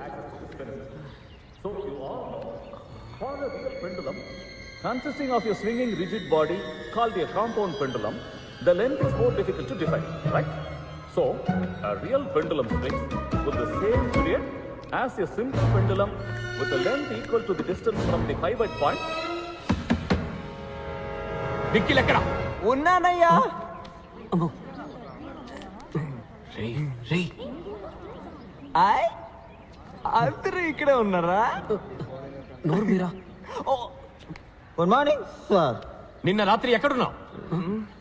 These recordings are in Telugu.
benefit. So you all know, for a real pendulum, consisting of a swinging rigid body called a compound pendulum, the length is more difficult to define, right? So, a real pendulum swings with the same period as a simple pendulum with a length equal to the distance from the pivot point డిక్కీలు ఎక్కడ ఉన్నానయ్యా ఆయ్ అందరూ ఇక్కడే ఉన్నారా? నోరు మీరా. Good morning. సార్. నిన్న రాత్రి ఎక్కడున్నావు?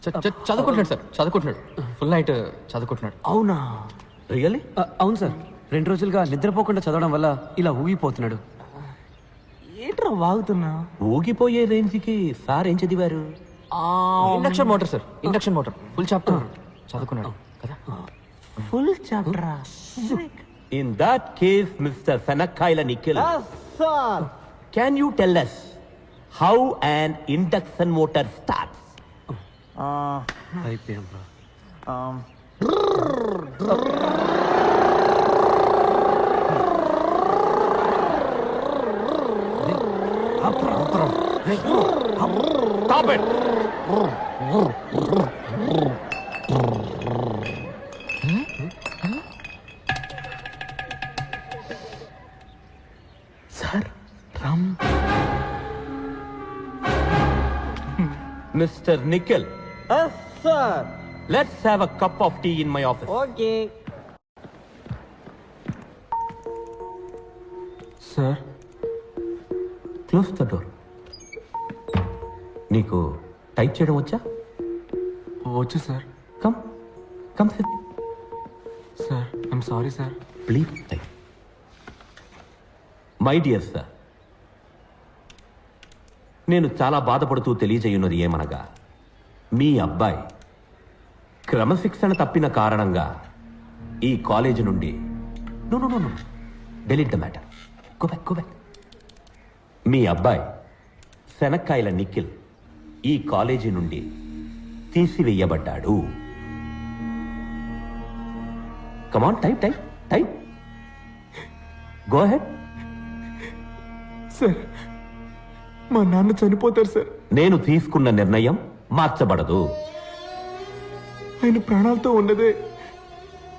చ- చ- చదువుకుంటున్నాడు సార్ చదువుకుంటున్నాడు. ఫుల్ నైట్ చదువుకుంటున్నాడు. అవునా? రియల్లీ? అవును సార్. రెండు రోజులుగా నిద్రపోకుండా చదవడం వల్ల ఇలా ఊగిపోతున్నాడు. ఏంట్రా వాగుతున్నా? ఊగిపోయే రేంజ్కి సార్ ఏం చదివారు? Induction motor sir induction motor. Full chapter. చదువుకున్నాడు. కదా? ఫుల్ చాప్టరా? In that case mister Fenakkayala Nikhil sir can you tell us how an induction motor starts అయిపోయాం రా Stop it. Mister Nikhil sir let's have a cup of tea in my office okay sir close the door నీకు టైప్ చేయడం వచ్చా? వచ్చు sir come come sit sir I'm sorry sir please type my dear sir నేను చాలా బాధపడుతూ తెలియజేయున్నది ఏమనగా మీ అబ్బాయి క్రమశిక్షణ తప్పిన కారణంగా ఈ కాలేజీ నుండి no no no no delete the matter go back go back మీ అబ్బాయి శనక్కాయల నిఖిల్ ఈ కాలేజీ నుండి తీసివేయబడ్డాడు. Come on type type type go ahead sir మా నాన్న చనిపోతారు సార్ నేను తీసుకున్న నిర్ణయం మార్చబడదు. ఆయన ప్రాణాలతో ఉన్నదే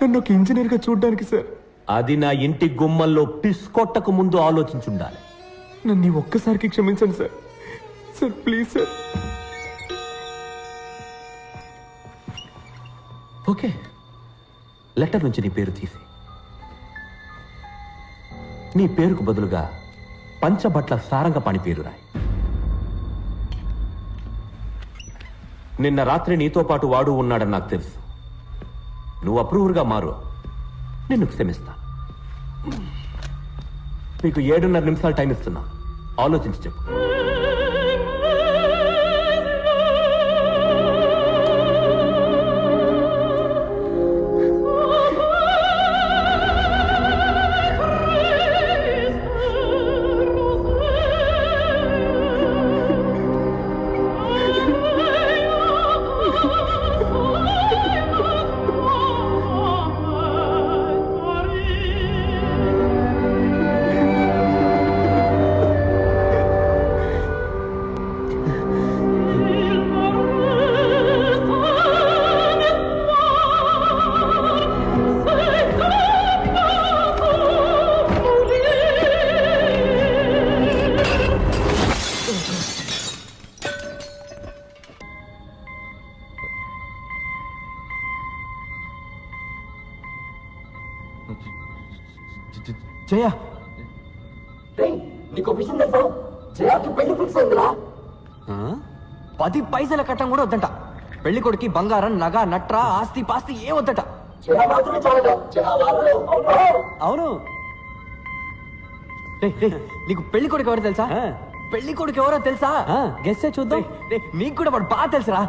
నన్ను ఒక ఇంజనీర్గా చూడడానికి సార్. అది నా ఇంటి గుమ్మల్లో పిస్కొట్టకు ముందు ఆలోచించుండాలి. నన్ను ఒక్కసారికి క్షమించండి sir. Sir please sir. Okay. Letter నుంచి నీ పేరు తీసి. నీ పేరుకు బదులుగా పంచబట్ల సారంగపాణి పేరు రాయి. నిన్న రాత్రి నీతో పాటు వాడు ఉన్నాడని నాకు తెలుసు. నువ్వు అప్రూవర్గా మారు. నిన్ను క్షమిస్తా. నీకు ఏడున్నర నిమిషాలు టైం ఇస్తున్నా. ఆలోచించి చెప్పు. జయ? పది పైసల కట్టం కూడా వద్దంట. పెళ్ళి కొడుకి బంగారం నగ నట్ర ఆస్తి పాస్తి ఏ వద్దట. అవును. నీకు పెళ్ళి కొడుకు ఎవరో తెలుసా? పెళ్ళి కొడుకు ఎవరో తెలుసా? గెస్ చూద్దాం. నీకు కూడా వాడు బాగా తెలుసురా.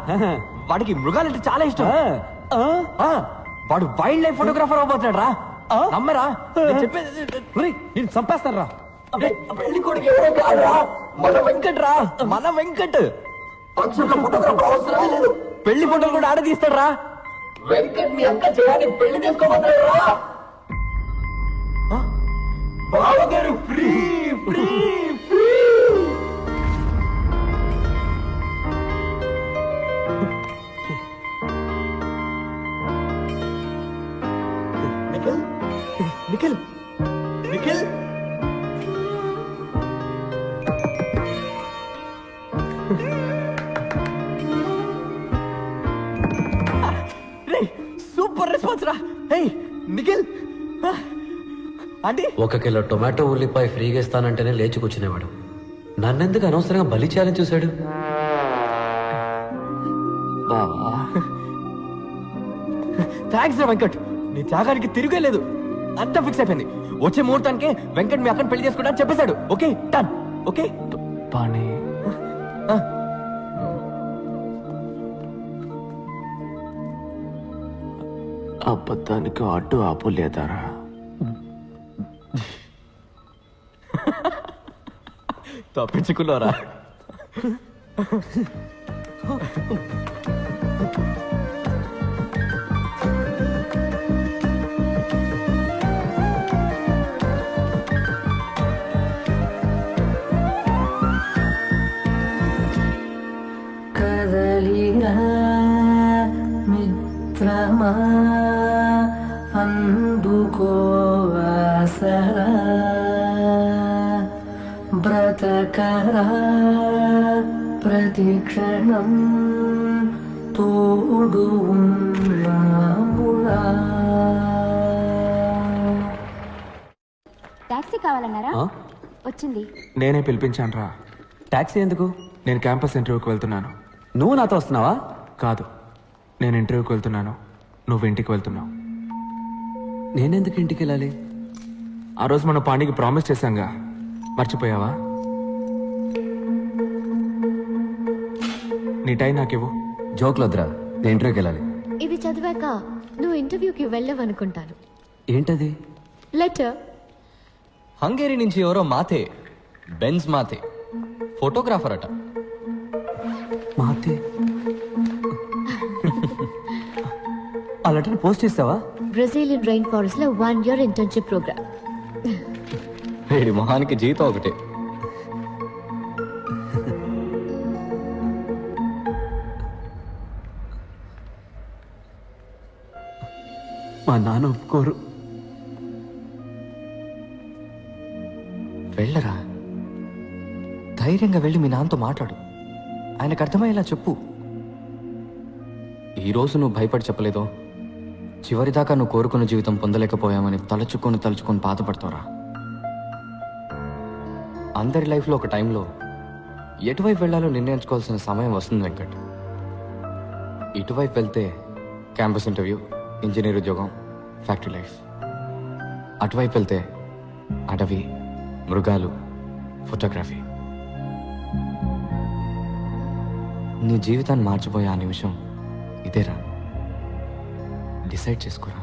వాడికి మృగాలంటే చాలా ఇష్టం. ఆ, వాడు వైల్డ్ లైఫ్ ఫోటోగ్రాఫర్ అవబోతున్నాడు రా నమ్మరా నేను చెప్పేది నేను చంపేస్తాను రా పెళ్ళి కొడుకు ఎవరో కాదురా. మన వెంకట్. రా మన వెంకట్ పెళ్ళి ఫోటోలు కూడా ఆడ తీస్తాడు రా వెంకట్ మీ అక్క జయాన్ని పెళ్ళి చేసుకోబోతున్నాడు రా బావగారు free free. Nikhil. Nikhil. Super response రా. హే నిఖిల్. ఆంటీ. ఒక కిలో టొమాటో ఉల్లిపాయ ఫ్రీగా ఇస్తానంటేనే లేచి కూర్చునేవాడు. నన్నెందుకు అనవసరంగా బలి చేయాలని చూశాడు? థ్యాంక్స్ రా వెంకట్. నీ త్యాగానికి తిరిగే లేదు. అంతా ఫిక్స్ అయిపోయింది. వచ్చే ముహూర్తానికి వెంకట్ మీ అక్కని పెళ్ళి చేసుకుంటా చెప్పేశాడు. ఓకే డన్ ఓకే పానీ. అబద్ధానికి అడ్డు ఆపు లేదారా తప్పించుకున్నారా? బ్రతకరా ప్రతిక్షణం తోడు టాక్సీ కావాలన్నారా? వచ్చింది. నేనే పిలిపించాను రా. టాక్సీ ఎందుకు? నేను క్యాంపస్ ఇంటర్వ్యూకి వెళ్తున్నాను. నువ్వు నాతో వస్తున్నావా? కాదు. నేను ఇంటర్వ్యూకి వెళ్తున్నాను. నువ్వు ఇంటికి వెళ్తున్నావు. నేనెందుకు ఇంటికి వెళ్ళాలి? ఆ రోజు మన పాండికి ప్రామిస్ చేశాంగా. మర్చిపోయావా? నీ టైం నాకివ్వు. జోక్లు వద్దురా నేను ఇంటర్వ్యూకి వెళ్ళాలి. ఇది చదివాక నువ్వు ఇంటర్వ్యూకి వెళ్ళవనుకుంటాను. ఏంటది? లెటర్. హంగేరీ నుంచి ఎవరో మాతే బెన్స్ మాతే ఫోటోగ్రాఫర్ అట. మాతే? ఆ లెటర్ పోస్ట్ చేస్తావా? బ్రెజిలియన్ రైన్ ఫారెస్ట్లో వన్ ఇయర్ ఇంటర్న్షిప్ ప్రోగ్రామ్. వీడి మొహానికి జీతం ఒకటే. మా నాన్న ఒప్పుకోరు. వెళ్ళరా? ధైర్యంగా వెళ్ళి మీ నాన్నతో మాట్లాడు. ఆయనకు అర్థమయ్యేలా చెప్పు. ఈరోజు నువ్వు భయపడి చెప్పలేదో? చివరిదాకా నువ్వు కోరుకున్న జీవితం పొందలేకపోయామని తలుచుకొని తలుచుకొని బాధపడతావురా. అందరి లైఫ్లో ఒక టైంలో ఎటువైపు వెళ్ళాలో నిర్ణయించుకోవాల్సిన సమయం వస్తుంది వెంకట్. ఇటువైపు వెళ్తే క్యాంపస్ ఇంటర్వ్యూ ఇంజనీర్ ఉద్యోగం ఫ్యాక్టరీ లైఫ్. అటువైపు వెళ్తే అటవీ మృగాలు ఫోటోగ్రఫీ. నీ జీవితాన్ని మార్చిపోయే ఆ నిమిషం ఇదేరా. డిసైడ్ చేసుకోరా.